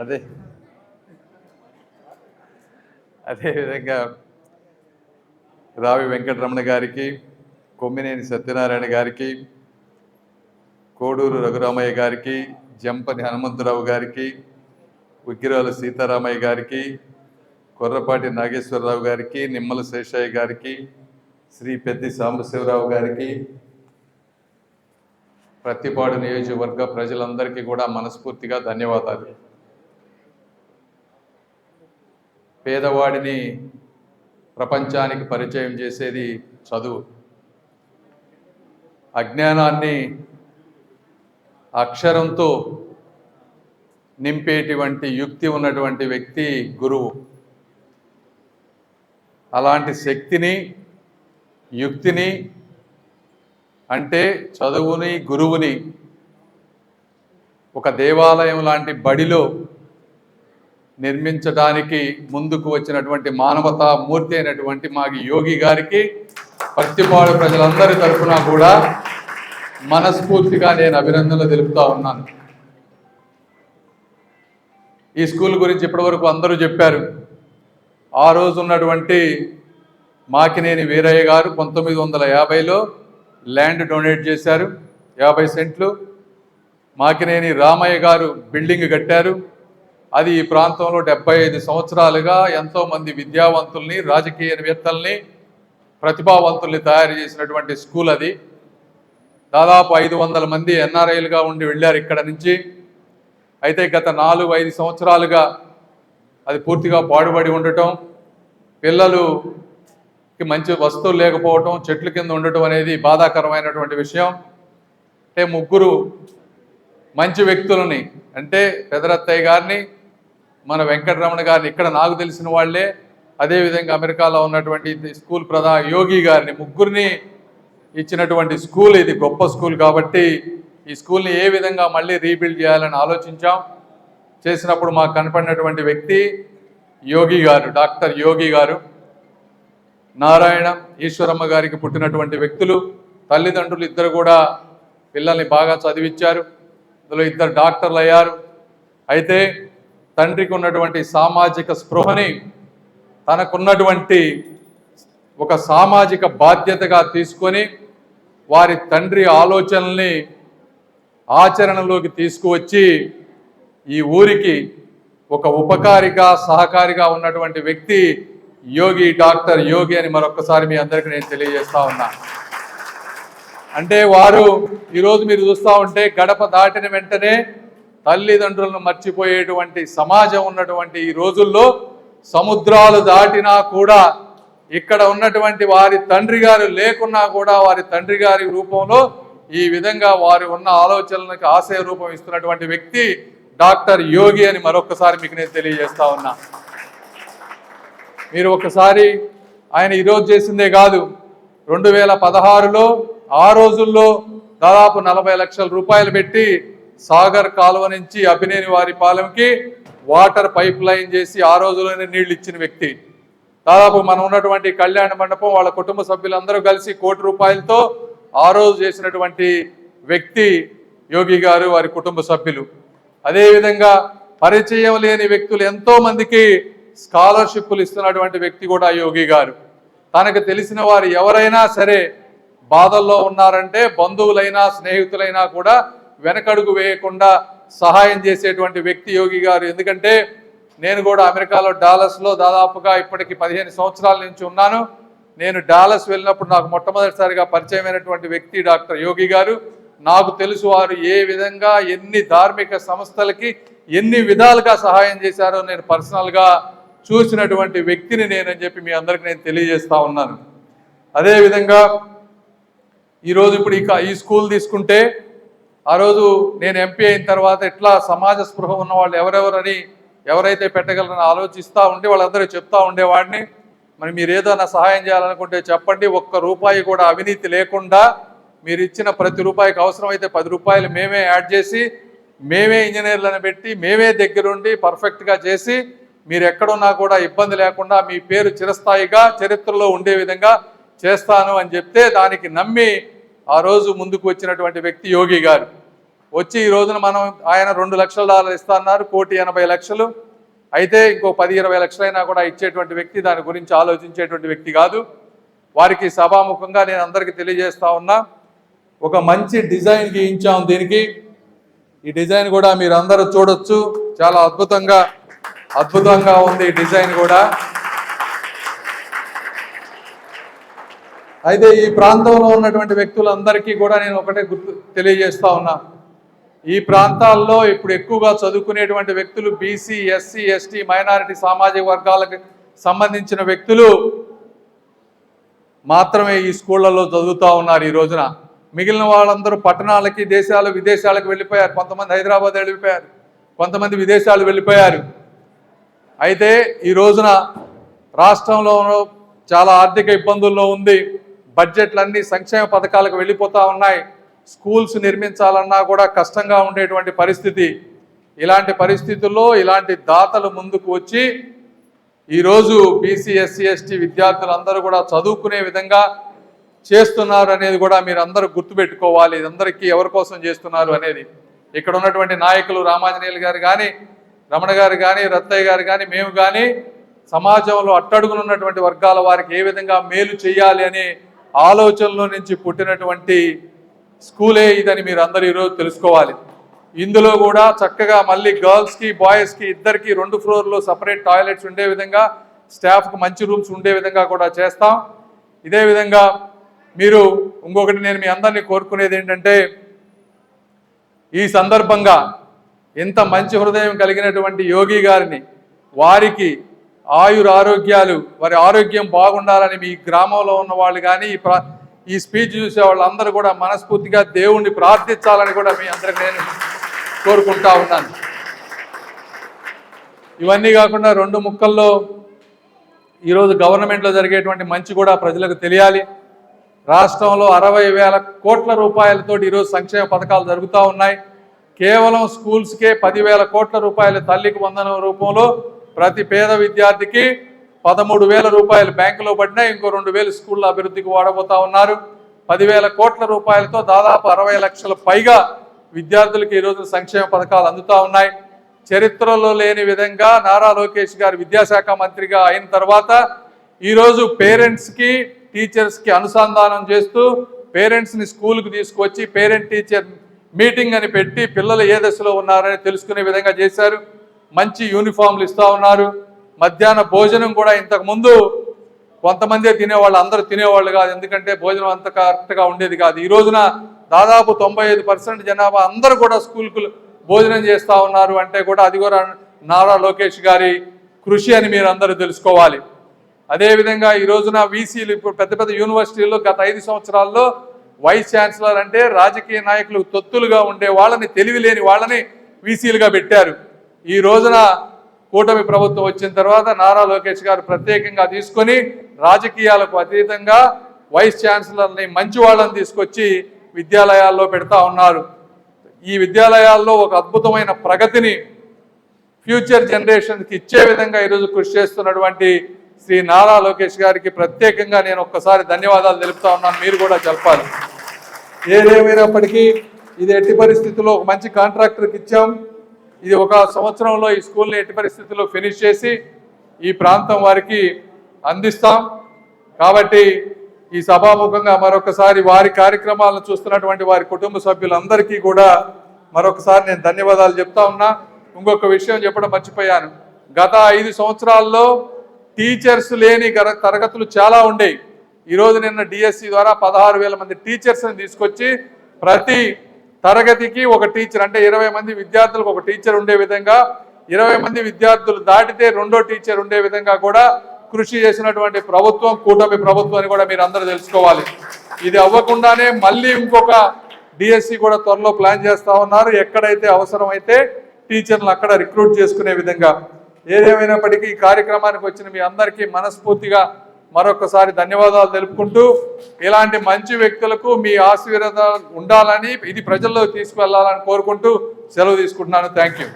అదే. అదేవిధంగా రావి వెంకటరమణ గారికి కొమ్మినేని సత్యనారాయణ గారికి కోడూరు రఘురామయ్య గారికి జంపని హనుమంతరావు గారికి ఉగ్గిరాల సీతారామయ్య గారికి కొర్రపాటి నాగేశ్వరరావు గారికి నిమ్మల శేషయ్య గారికి శ్రీ పెద్ది సాంబశివరావు గారికి ప్రతిపాడు నియోజకవర్గ ప్రజలందరికీ కూడా మనస్ఫూర్తిగా ధన్యవాదాలు. పేదవాడిని ప్రపంచానికి పరిచయం చేసేది చదువు. అజ్ఞానాన్ని అక్షరంతో నింపేటువంటి యుక్తి ఉన్నటువంటి వ్యక్తి గురువు. అలాంటి శక్తిని యుక్తిని అంటే చదువుని గురువుని ఒక దేవాలయం లాంటి బడిలో నిర్మించడానికి ముందుకు వచ్చినటువంటి మానవతా మూర్తి అయినటువంటి మాకి యోగి గారికి పత్తిపాడు ప్రజలందరి తరఫున కూడా మనస్ఫూర్తిగా నేను అభినందనలు తెలుపుతా ఉన్నాను. ఈ స్కూల్ గురించి ఇప్పటివరకు అందరూ చెప్పారు. ఆ రోజు ఉన్నటువంటి మాకినేని వీరయ్య గారు పంతొమ్మిది వందల యాభైలో ల్యాండ్ డొనేట్ చేశారు యాభై సెంట్లు. మాకినేని రామయ్య గారు బిల్డింగ్ కట్టారు. అది ఈ ప్రాంతంలో డెబ్బై ఐదు సంవత్సరాలుగా ఎంతోమంది విద్యావంతుల్ని రాజకీయవేత్తల్ని ప్రతిభావంతుల్ని తయారు చేసినటువంటి స్కూల్ అది. దాదాపు ఐదు వందల మంది ఎన్ఆర్ఐలుగా ఉండి వెళ్ళారు ఇక్కడ నుంచి. అయితే గత నాలుగు ఐదు సంవత్సరాలుగా అది పూర్తిగా పాడుబడి ఉండటం పిల్లలుకి మంచి వస్తువులు లేకపోవటం చెట్ల కింద ఉండటం అనేది బాధాకరమైనటువంటి విషయం. అంటే ముగ్గురు మంచి వ్యక్తులని అంటే పెదరత్తయ్య గారిని మన వెంకటరమణ గారిని ఇక్కడ నాకు తెలిసిన వాళ్ళే. అదేవిధంగా అమెరికాలో ఉన్నటువంటి స్కూల్ ప్రధా యోగి గారిని ముగ్గురిని ఇచ్చినటువంటి స్కూల్ ఇది గొప్ప స్కూల్ కాబట్టి ఈ స్కూల్ని ఏ విధంగా మళ్ళీ రీబిల్డ్ చేయాలని ఆలోచించాం. చేసినప్పుడు మాకు కనపడినటువంటి వ్యక్తి యోగి గారు డాక్టర్ యోగి గారు. నారాయణ ఈశ్వరమ్మ గారికి పుట్టినటువంటి వ్యక్తులు తల్లిదండ్రులు ఇద్దరు కూడా పిల్లల్ని బాగా చదివించారు అందులో ఇద్దరు డాక్టర్లు అయ్యారు. అయితే తండ్రికి ఉన్నటువంటి సామాజిక స్పృహని తనకున్నటువంటి ఒక సామాజిక బాధ్యతగా తీసుకొని వారి తండ్రి ఆలోచనల్ని ఆచరణలోకి తీసుకువచ్చి ఈ ఊరికి ఒక ఉపకారిగా సహకారిగా ఉన్నటువంటి వ్యక్తి యోగి డాక్టర్ యోగి అని మరొకసారి మీ అందరికీ నేను తెలియజేస్తా ఉన్నా. అంటే వారు ఈరోజు మీరు చూస్తూ ఉంటే గడప దాటిన వెంటనే తల్లిదండ్రులను మర్చిపోయేటువంటి సమాజం ఉన్నటువంటి ఈ రోజుల్లో సముద్రాలు దాటినా కూడా ఇక్కడ ఉన్నటువంటి వారి తండ్రి గారు లేకున్నా కూడా వారి తండ్రి గారి రూపంలో ఈ విధంగా వారి ఉన్న ఆలోచనలకు ఆశయ రూపం ఇస్తున్నటువంటి వ్యక్తి డాక్టర్ యోగి అని మరొకసారి మీకు నేను తెలియజేస్తా ఉన్నా. మీరు ఒకసారి ఆయన ఈరోజు చేసిందే కాదు రెండు వేల పదహారులో ఆ రోజుల్లో దాదాపు నలభై లక్షల రూపాయలు పెట్టి సాగర్ కాలువ నుంచి అభినేని వారి పాలెంకి వాటర్ పైప్ లైన్ చేసి ఆ రోజుల్లోనే నీళ్ళు ఇచ్చిన వ్యక్తి. దాదాపు మనం ఉన్నటువంటి కళ్యాణ మండపం వాళ్ళ కుటుంబ సభ్యులందరూ కలిసి కోటి రూపాయలతో ఆ రోజు చేసినటువంటి వ్యక్తి యోగి గారు వారి కుటుంబ సభ్యులు. అదేవిధంగా పరిచయం లేని వ్యక్తులు ఎంతో మందికి స్కాలర్షిప్లు ఇస్తున్నటువంటి వ్యక్తి కూడా యోగి గారు. తనకు తెలిసిన వారు ఎవరైనా సరే బాధల్లో ఉన్నారంటే బంధువులైనా స్నేహితులైనా కూడా వెనకడుగు వేయకుండా సహాయం చేసేటువంటి వ్యక్తి యోగి గారు. ఎందుకంటే నేను కూడా అమెరికాలో డాలస్లో దాదాపుగా ఇప్పటికి పదిహేను సంవత్సరాల నుంచి ఉన్నాను. నేను డాలస్ వెళ్ళినప్పుడు నాకు మొట్టమొదటిసారిగా పరిచయమైనటువంటి వ్యక్తి డాక్టర్ యోగి గారు. నాకు తెలుసు వారు ఏ విధంగా ఎన్ని ధార్మిక సంస్థలకి ఎన్ని విధాలుగా సహాయం చేశారో నేను పర్సనల్గా చూసినటువంటి వ్యక్తిని నేనని చెప్పి మీ అందరికి నేను తెలియజేస్తా ఉన్నాను. అదేవిధంగా ఈరోజు ఇప్పుడు ఇక ఈ స్కూల్ తీసుకుంటే ఆ రోజు నేను ఎంపీ అయిన తర్వాత ఎట్లా సమాజ స్పృహ ఉన్న వాళ్ళు ఎవరెవరని ఎవరైతే పెట్టగలరని ఆలోచిస్తూ ఉండి వాళ్ళందరూ చెప్తా ఉండేవాడిని. మరి మీరు ఏదైనా సహాయం చేయాలనుకుంటే చెప్పండి. ఒక్క రూపాయి కూడా అవినీతి లేకుండా మీరు ఇచ్చిన ప్రతి రూపాయికి అవసరమైతే పది రూపాయలు మేమే యాడ్ చేసి మేమే ఇంజనీర్లను పెట్టి మేమే దగ్గరుండి పర్ఫెక్ట్గా చేసి మీరు ఎక్కడున్నా కూడా ఇబ్బంది లేకుండా మీ పేరు చిరస్థాయిగా చరిత్రలో ఉండే విధంగా చేస్తాను అని చెప్తే దానికి నమ్మి ఆ రోజు ముందుకు వచ్చినటువంటి వ్యక్తి యోగి గారు. వచ్చి ఈ రోజున మనం ఆయన రెండు లక్షల డాలర్ ఇస్తున్నారు కోటి ఎనభై లక్షలు. అయితే ఇంకో పది ఇరవై లక్షలైనా కూడా ఇచ్చేటువంటి వ్యక్తి దాని గురించి ఆలోచించేటువంటి వ్యక్తి కాదు. వారికి సభాముఖంగా నేను అందరికీ తెలియజేస్తా ఉన్నా ఒక మంచి డిజైన్ గీయించాం దీనికి. ఈ డిజైన్ కూడా మీరు అందరూ చూడొచ్చు. చాలా అద్భుతంగా అద్భుతంగా ఉంది ఈ డిజైన్ కూడా. అయితే ఈ ప్రాంతంలో ఉన్నటువంటి వ్యక్తులందరికీ కూడా నేను ఒకటే గుర్తు తెలియజేస్తా ఉన్నా. ఈ ప్రాంతాల్లో ఇప్పుడు ఎక్కువగా చదువుకునేటువంటి వ్యక్తులు బీసీ ఎస్సీ ఎస్టీ మైనారిటీ సామాజిక వర్గాలకు సంబంధించిన వ్యక్తులు మాత్రమే ఈ స్కూళ్ళలో చదువుతూ ఉన్నారు ఈ రోజున. మిగిలిన వాళ్ళందరూ పట్టణాలకి దేశాలు విదేశాలకు వెళ్ళిపోయారు. కొంతమంది హైదరాబాద్ వెళ్ళిపోయారు. కొంతమంది విదేశాలు వెళ్ళిపోయారు. అయితే ఈ రోజున రాష్ట్రంలో చాలా ఆర్థిక ఇబ్బందుల్లో ఉంది. బడ్జెట్లన్నీ సంక్షేమ పథకాలకు వెళ్ళిపోతూ ఉన్నాయి. స్కూల్స్ నిర్మించాలన్నా కూడా కష్టంగా ఉండేటువంటి పరిస్థితి. ఇలాంటి పరిస్థితుల్లో ఇలాంటి దాతలు ముందుకు వచ్చి ఈరోజు బీసీ ఎస్సీ ఎస్టీ విద్యార్థులందరూ కూడా చదువుకునే విధంగా చేస్తున్నారు అనేది కూడా మీరు అందరూ గుర్తుపెట్టుకోవాలి ఇదందరికీ ఎవరి కోసం చేస్తున్నారు అనేది. ఇక్కడ ఉన్నటువంటి నాయకులు రామాంజనేయులు గారు కానీ రమణ గారు కానీ రత్తయ్య గారు కానీ మేము కానీ సమాజంలో అట్టడుగునున్నటువంటి వర్గాల వారికి ఏ విధంగా మేలు చేయాలి అనే ఆలోచనలో నుంచి పుట్టినటువంటి స్కూలే ఇదని మీరు అందరు ఈరోజు తెలుసుకోవాలి. ఇందులో కూడా చక్కగా మళ్ళీ గర్ల్స్కి బాయ్స్కి ఇద్దరికి రెండు ఫ్లోర్లో సపరేట్ టాయిలెట్స్ ఉండే విధంగా స్టాఫ్కి మంచి రూమ్స్ ఉండే విధంగా కూడా చేస్తాం. ఇదే విధంగా మీరు ఇంకొకటి నేను మీ అందరినీ కోరుకునేది ఏంటంటే ఈ సందర్భంగా ఇంత మంచి హృదయం కలిగినటువంటి యోగి గారిని వారికి ఆయుర ఆరోగ్యాలు వారి ఆరోగ్యం బాగుండాలని మీ గ్రామంలో ఉన్న వాళ్ళు కానీ ఈ ప్రా ఈ స్పీచ్ చూసే వాళ్ళందరూ కూడా మనస్ఫూర్తిగా దేవుణ్ణి ప్రార్థించాలని కూడా మీ అందరికి నేను కోరుకుంటా ఉన్నాను. ఇవన్నీ కాకుండా రెండు ముక్కల్లో ఈరోజు గవర్నమెంట్లో జరిగేటువంటి మంచి కూడా ప్రజలకు తెలియాలి. రాష్ట్రంలో అరవై వేల కోట్ల రూపాయలతో ఈరోజు సంక్షేమ పథకాలు జరుగుతూ ఉన్నాయి. కేవలం స్కూల్స్కే పదివేల కోట్ల రూపాయల తల్లికి వందనం రూపంలో ప్రతి పేద విద్యార్థికి పదమూడు వేల రూపాయలు బ్యాంకులో పడినా ఇంకో రెండు వేలు స్కూళ్ళ అభివృద్ధికి వాడబోతా ఉన్నారు. పదివేల కోట్ల రూపాయలతో దాదాపు అరవై లక్షల పైగా విద్యార్థులకు ఈరోజు సంక్షేమ పథకాలు అందుతా ఉన్నాయి. చరిత్రలో లేని విధంగా నారా లోకేష్ గారు విద్యాశాఖ మంత్రిగా అయిన తర్వాత ఈరోజు పేరెంట్స్కి టీచర్స్కి అనుసంధానం చేస్తూ పేరెంట్స్ని స్కూల్కి తీసుకొచ్చి పేరెంట్ టీచర్ మీటింగ్ అని పెట్టి పిల్లలు ఏ దశలో ఉన్నారని తెలుసుకునే విధంగా చేశారు. మంచి యూనిఫామ్లు ఇస్తూ ఉన్నారు. మధ్యాహ్న భోజనం కూడా ఇంతకుముందు కొంతమందే తినేవాళ్ళు అందరూ తినేవాళ్ళు కాదు. ఎందుకంటే భోజనం అంత కరెక్ట్గా ఉండేది కాదు. ఈ రోజున దాదాపు తొంభై ఐదు పర్సెంట్ జనాభా అందరూ కూడా స్కూల్కు భోజనం చేస్తూ ఉన్నారు అంటే కూడా అది కూడా నారా లోకేష్ గారి కృషి అని మీరు అందరూ తెలుసుకోవాలి. అదేవిధంగా ఈ రోజున వీసీలు ఇప్పుడు పెద్ద పెద్ద యూనివర్సిటీల్లో గత ఐదు సంవత్సరాల్లో వైస్ ఛాన్సలర్ అంటే రాజకీయ నాయకులు తొత్తులుగా ఉండే వాళ్ళని తెలివి లేని వాళ్ళని వీసీలుగా పెట్టారు. ఈ రోజున కూటమి ప్రభుత్వం వచ్చిన తర్వాత నారా లోకేష్ గారు ప్రత్యేకంగా తీసుకొని రాజకీయాలకు అతీతంగా వైస్ ఛాన్సలర్ని మంచి వాళ్ళని తీసుకొచ్చి విద్యాలయాల్లో పెడతా ఉన్నారు. ఈ విద్యాలయాల్లో ఒక అద్భుతమైన ప్రగతిని ఫ్యూచర్ జనరేషన్కి ఇచ్చే విధంగా ఈరోజు కృషి చేస్తున్నటువంటి శ్రీ నారా లోకేష్ గారికి ప్రత్యేకంగా నేను ఒక్కసారి ధన్యవాదాలు తెలుపుతా ఉన్నాను. మీరు కూడా చెప్పాలి ఏదేమైనప్పటికీ ఇది ఎట్టి పరిస్థితుల్లో ఒక మంచి కాంట్రాక్టర్కి ఇచ్చాం. ఇది ఒక సంవత్సరంలో ఈ స్కూల్ని ఎట్టి పరిస్థితుల్లో ఫినిష్ చేసి ఈ ప్రాంతం వారికి అందిస్తాం. కాబట్టి ఈ సభాముఖంగా మరొకసారి వారి కార్యక్రమాలను చూస్తున్నటువంటి వారి కుటుంబ సభ్యులందరికీ కూడా మరొకసారి నేను ధన్యవాదాలు చెప్తా ఉన్నా. ఇంకొక విషయం చెప్పడం మర్చిపోయాను. గత ఐదు సంవత్సరాల్లో టీచర్స్ లేని గర- తరగతులు చాలా ఉండేవి ఈరోజు నిన్న డిఎస్సి ద్వారా పదహారు వేల మంది టీచర్స్ని తీసుకొచ్చి ప్రతి తరగతికి ఒక టీచర్ అంటే ఇరవై మంది విద్యార్థులకు ఒక టీచర్ ఉండే విధంగా ఇరవై మంది విద్యార్థులు దాటితే రెండో టీచర్ ఉండే విధంగా కూడా కృషి చేసినటువంటి ప్రభుత్వం కూటమి ప్రభుత్వం అని కూడా మీరు అందరూ తెలుసుకోవాలి. ఇది అవ్వకుండానే మళ్ళీ ఇంకొక డిఎస్సి కూడా త్వరలో ప్లాన్ చేస్తా ఉన్నారు. ఎక్కడైతే అవసరమైతే టీచర్లు అక్కడ రిక్రూట్ చేసుకునే విధంగా. ఏదేమైనప్పటికీ ఈ కార్యక్రమానికి వచ్చిన మీ అందరికీ మనస్ఫూర్తిగా మరొకసారి ధన్యవాదాలు తెలుపుకుంటూ ఇలాంటి మంచి వ్యక్తులకు మీ ఆశీర్వాదాలు ఉండాలని ఇది ప్రజల్లో తీసుకువెళ్ళాలని కోరుకుంటూ సెలవు తీసుకుంటున్నాను. Thank you